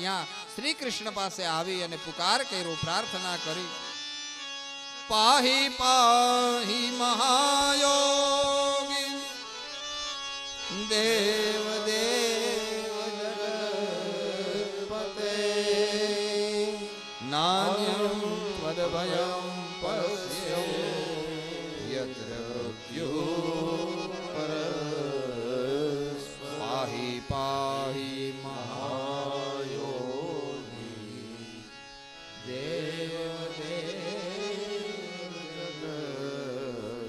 અહીંયા શ્રી કૃષ્ણ પાસે આવી અને પુકાર કર્યો, પ્રાર્થના કરી પાહી પાહી મહાયોગી, દેવ દેવ, જગત્પતે નાન્યં ત્વદભયં પશ્ય યત્ર મૃત્યુઃ પરસ્પર. પાહી પાહી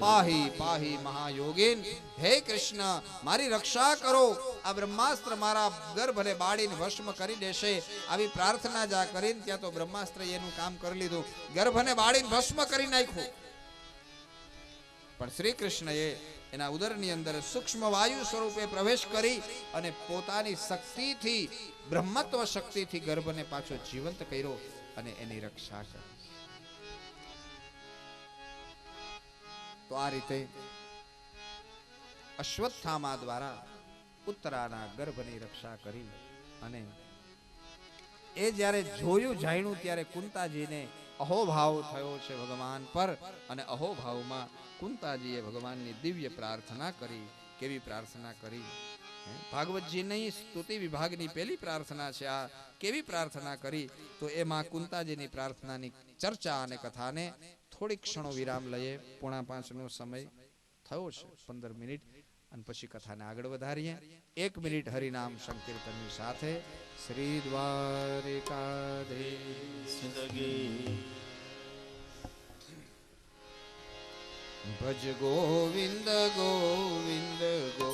પાહી પાહી મહાયોગીન હે કૃષ્ણ મારી રક્ષા કરો આ બ્રહ્માસ્ત્ર મારા ગર્ભને બાળીને ભસ્મ કરી દેશે આવી પ્રાર્થના જા કરીને ત્યાં તો બ્રહ્માસ્ત્ર એનું કામ કરી લીધું ગર્ભને બાળીને ભસ્મ કરી નાખ્યું પણ શ્રી કૃષ્ણએ એના ઉદરની અંદર સૂક્ષ્મ વાયુ સ્વરૂપે પ્રવેશ કરી અને પોતાની શક્તિથી બ્રહ્મત્વ શક્તિથી ગર્ભને પાછો જીવંત કર્યો અને એની રક્ષા કરી તો આ રીતે અશ્વત્થામા દ્વારા ઉત્તરાના ગર્ભની રક્ષા કરી અને એ જ્યારે જોયું, જાણ્યું, ત્યારે કુંતાજીને અહોભાવ થયો છે ભગવાન પર અને અહોભાવમાં કુંતાજીએ ભગવાનની દિવ્ય પ્રાર્થના કરી, કેવી પ્રાર્થના કરી? ભાગવતજીની સ્તુતિ વિભાગની પહેલી પ્રાર્થના છે આ. કેવી પ્રાર્થના કરી? તો એમાં કુંતાજીની પ્રાર્થનાની ચર્ચા અને કથાને થોડીક ક્ષણો વિરામ લઈએ. પોણા પાંચનો સમય થયો છે, પંદર મિનિટ. અને પછી કથાને આગળ વધારીએ. એક મિનિટ હરિનામ સંકીર્તનની સાથે શ્રી દ્વારિકાધીશ ભજ ગોવિંદ ગોવિંદ ગોપાલા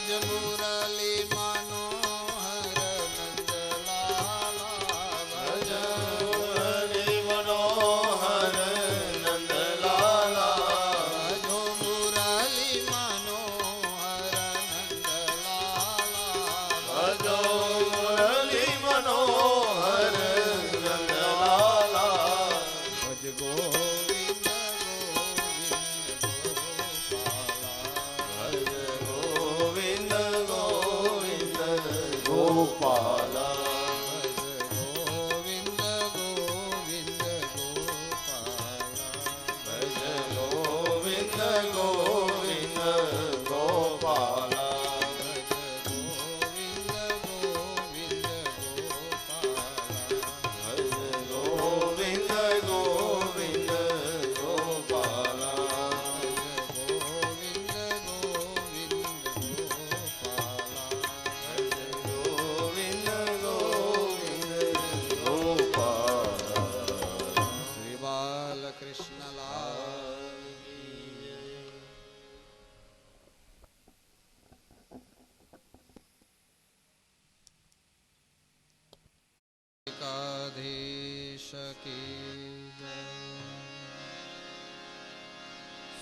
ભજ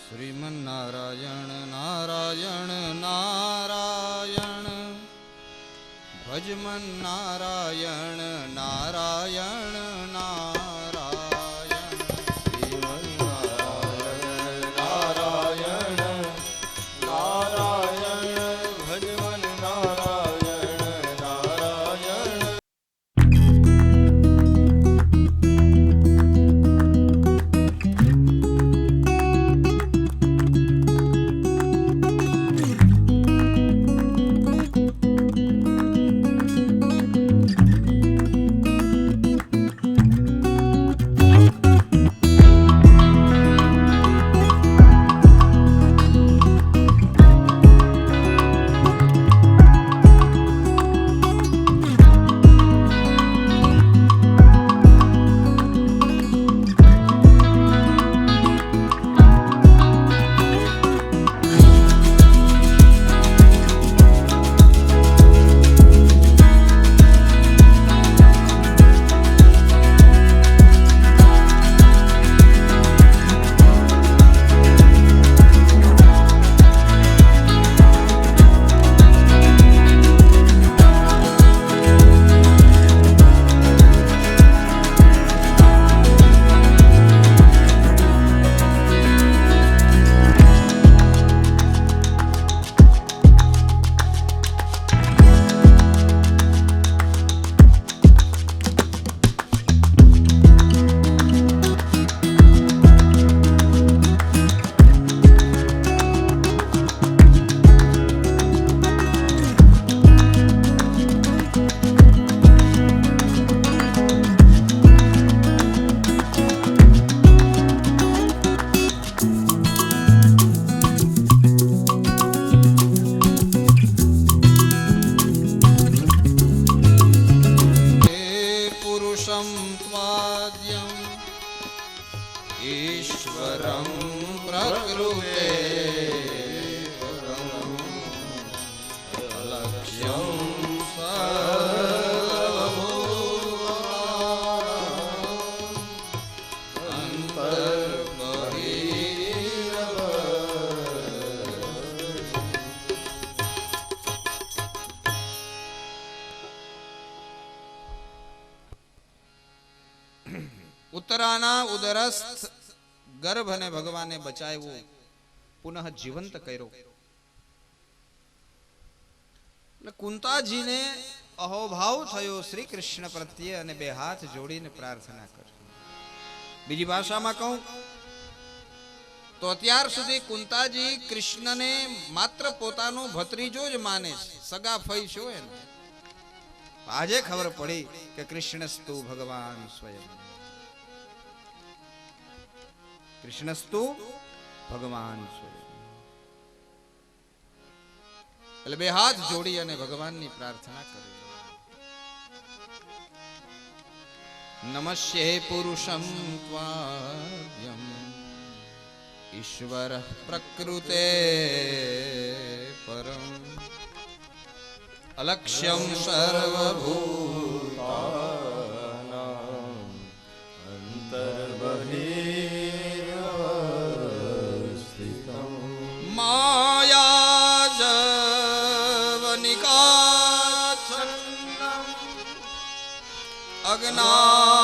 श्रीमन्नारायण नारायण नारायण। भजमन्नारायण नारायण नारायण। त्वाद्यम् ईश्वरं प्रकृते परम् अलक्ष्यं स ઉત્તરાના ઉદરસ્થ ગર્ભને ભગવાને બચાવ્યો, પુનઃ જીવંત કર્યો. કુંતાજીને અહોભાવ થયો શ્રી કૃષ્ણ પ્રત્યે અને બે હાથ જોડીને પ્રાર્થના કરી. બીજી ભાષામાં કહું, તો અત્યાર સુધી કુંતાજી કૃષ્ણને માત્ર પોતાનો ભત્રીજો જ માને છે, સગા ફઈ છો એને. આજે ખબર પડી કે કૃષ્ણસ્તુ ભગવાન સ્વયં. કૃષ્ણસ્તુ ભગવાન એટલે બે હાથ જોડી અને ભગવાનની પ્રાર્થના કરી નમસ્યે પુરુષમ ત્વાર્યમ ઈશ્વર પ્રકૃતે પરમ અલક્ષ્યમ સર્વભૂત ना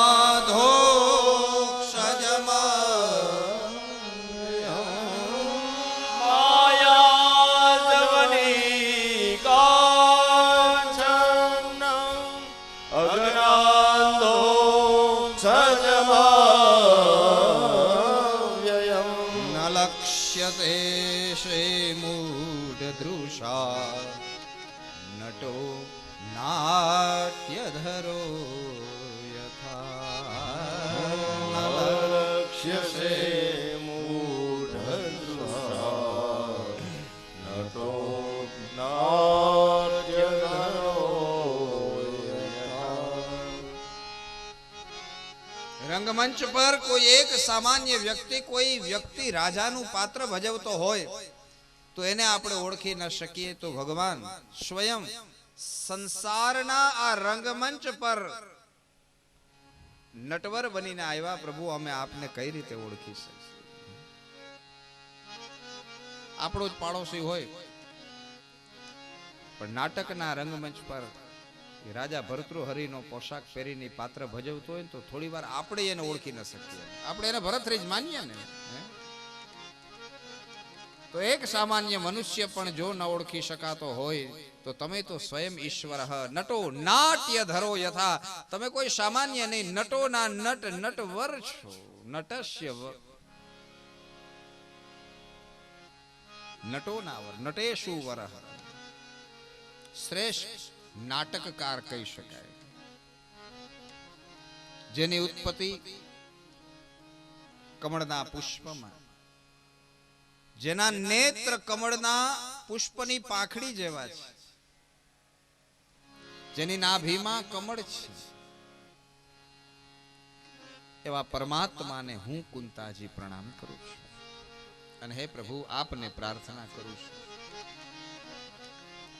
રંગમંચ પર કોઈ એક સામાન્ય વ્યક્તિ કોઈ વ્યક્તિ રાજાનું પાત્ર ભજવતો હોય તો એને આપણે ઓળખી ન શકીએ તો ભગવાન સ્વયં સંસારના આ રંગમંચ પર નટવર બનીને આવ્યા, પ્રભુ, અમે આપને કઈ રીતે ઓળખી શકીએ? આપણો જ પાડોશી હોય. પણ નાટકના રંગમંચ પર રાજા ભરતૃહરિનો પોશાક પહેરીને પાત્ર ભજવતો હોય તો થોડી વાર આપણે એને ઓળખી ન શકીએ. આપણે એને ભરતરી જ માનીએ ને? તો એક સામાન્ય મનુષ્ય પણ જો ન ઓળખી શકાતો હોય, તો તમે તો સ્વયં ઈશ્વર નટો નાટ્ય ધરો યથા. તમે કોઈ સામાન્ય નહીં નટો ના નટ, નટવર છો. નટસ્ય નટોના વર, નટેશુ વર શ્રેષ્ઠ નાટકકાર કહી શકાય. જેની ઉત્પત્તિ કમળના પુષ્પમાં જેના નેત્ર કમળના પુષ્પની પાંખડી જેવા છે. જેની નાભીમાં કમળ છે. એવા પરમાત્માને હું કુંતાજી પ્રણામ કરું છું. અને હે પ્રભુ, આપને પ્રાર્થના કરું છું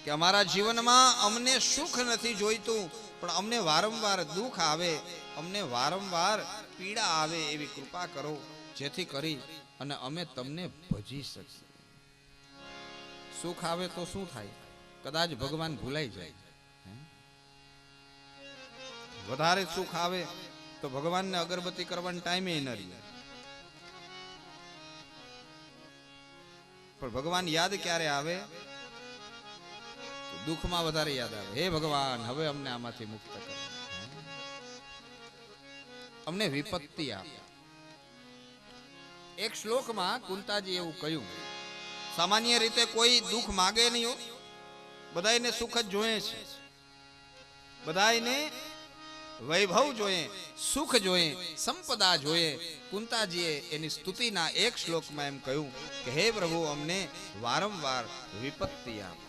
કે અમારા જીવનમાં અમને સુખ નથી જોઈતું, પણ અમને વારંવાર દુઃખ આવે, અમને વારંવાર પીડા આવે એવી કૃપા કરો. જેથી કરી અને અમે તમને ભજી શકીએ. સુખ આવે તો શું થાય? કદાચ ભગવાન ભૂલાઈ જાય. વધારે સુખ આવે તો ભગવાનને અગરબત્તી કરવાનો ટાઈમે ન રહે. પણ ભગવાન યાદ ક્યારે આવે? દુઃખમાં વધારે યાદ આવે. હે ભગવાન, હવે અમને આમાંથી મુક્ત કરો. અમને વિપત્તિ આપ. એક શ્લોકમાં કુંતાજી એવું કહ્યું, સામાન્ય રીતે કોઈ દુઃખ માગે નહીં બધાને સુખ જ જોઈએ છે. બધાને વૈભવ જોઈએ, સુખ જોઈએ, સંપદા જોઈએ. કુંતાજીએ એની સ્તુતિના એક શ્લોકમાં એમ કહ્યું કે, હે પ્રભુ, અમને વારંવાર વિપત્તિ આપ.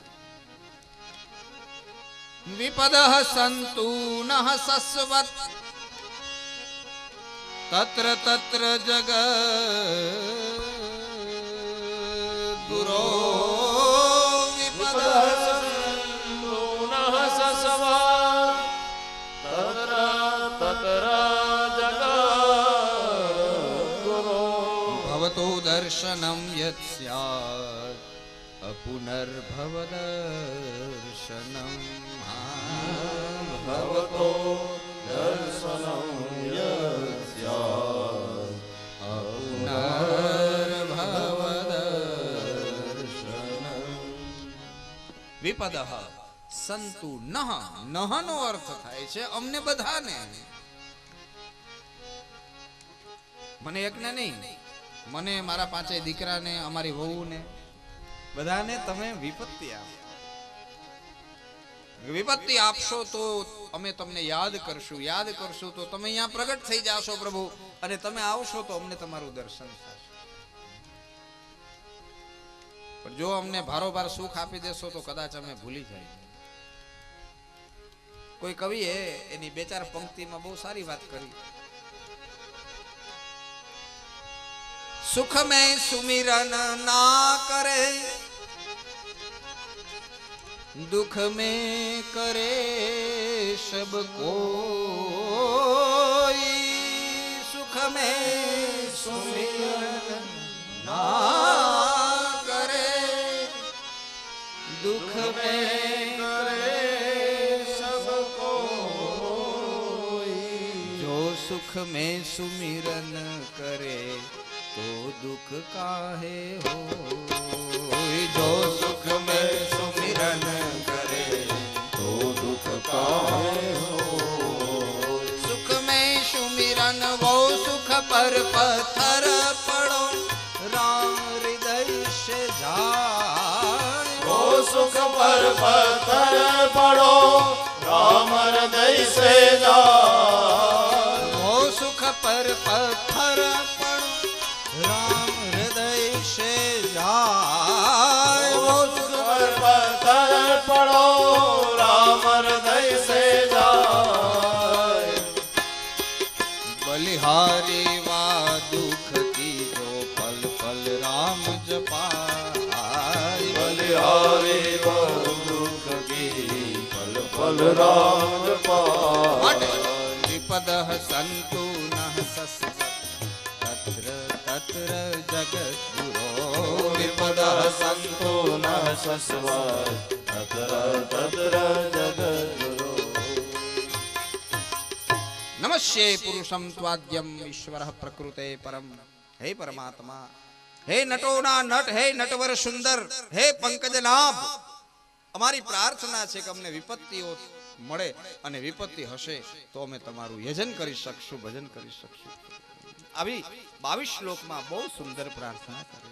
વિપદ સંતુ ન સસ્વત. તત્ર તત્ર જગ ગુરો વિપદ દર્શનમ યત સ્યાત અપુનર્ભવદર્શનમ ભવતો દર્શનમ યત વિપદ સંતુ નહ નહનો અર્થ થાય છે અમને બધાને. મને એકને નહીં, મને મારા પાંચે દીકરાને, અમારી વહુને. બધાને તમે વિપત્તિ આપો. વિપત્તિ આપશો તો અમે તમને યાદ કરશું. યાદ કરશું તો તમે અહીંયા પ્રગટ થઈ જાશો પ્રભુ. અને તમે આવશો તો અમને તમારું દર્શન થશે. પણ જો અમને ભારોભાર સુખ આપી દેશો તો કદાચ અમે ભૂલી જાય. કોઈ કવિએ એની બે ચાર પંક્તિમાં બહુ સારી વાત કરી. સુખ મે સુમિરન ના કરે દુખ મે કરે સબ કોઈ. સુખ મે સુમિરન ના दुख में करे सबको जो सुख में सुमिरन करे तो दुख काहे हो जो सुख में सुमिरन करे तो दुख काहे हो सुख में सुमिरन, वो सुख पर पत्थर पड़ो। राम हृदय से जा સુખ પર પથ્થર પડો. રામ પલ પલ રામ માટે પાય વિપદ સંતુ તત્ર તત્ર જગદ્ગુરો વિપદ સંતો ન સસ્વર તત્ર તત્ર જગદગુરો નમસ્યે પુરુષમ ત્વાદ્યમ ઈશ્વર પ્રકૃતે પરમ હે પરમાત્મા હે નટોના નટ હે નટવર સુંદર હે પંકજનાભ અમારી પ્રાર્થના છે કે અમને વિપત્તિઓ મળે અને વિપત્તિ હશે તો અમે તમારું યજન કરી શકશું, ભજન કરી શકશું. આવી બાવીસ શ્લોકમાં બહુ સુંદર પ્રાર્થના કરે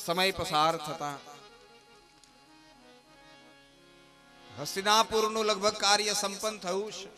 સમય પસાર થતા હસ્તિનાપુરનું લગભગ કાર્ય સંપન્ન થયું છે.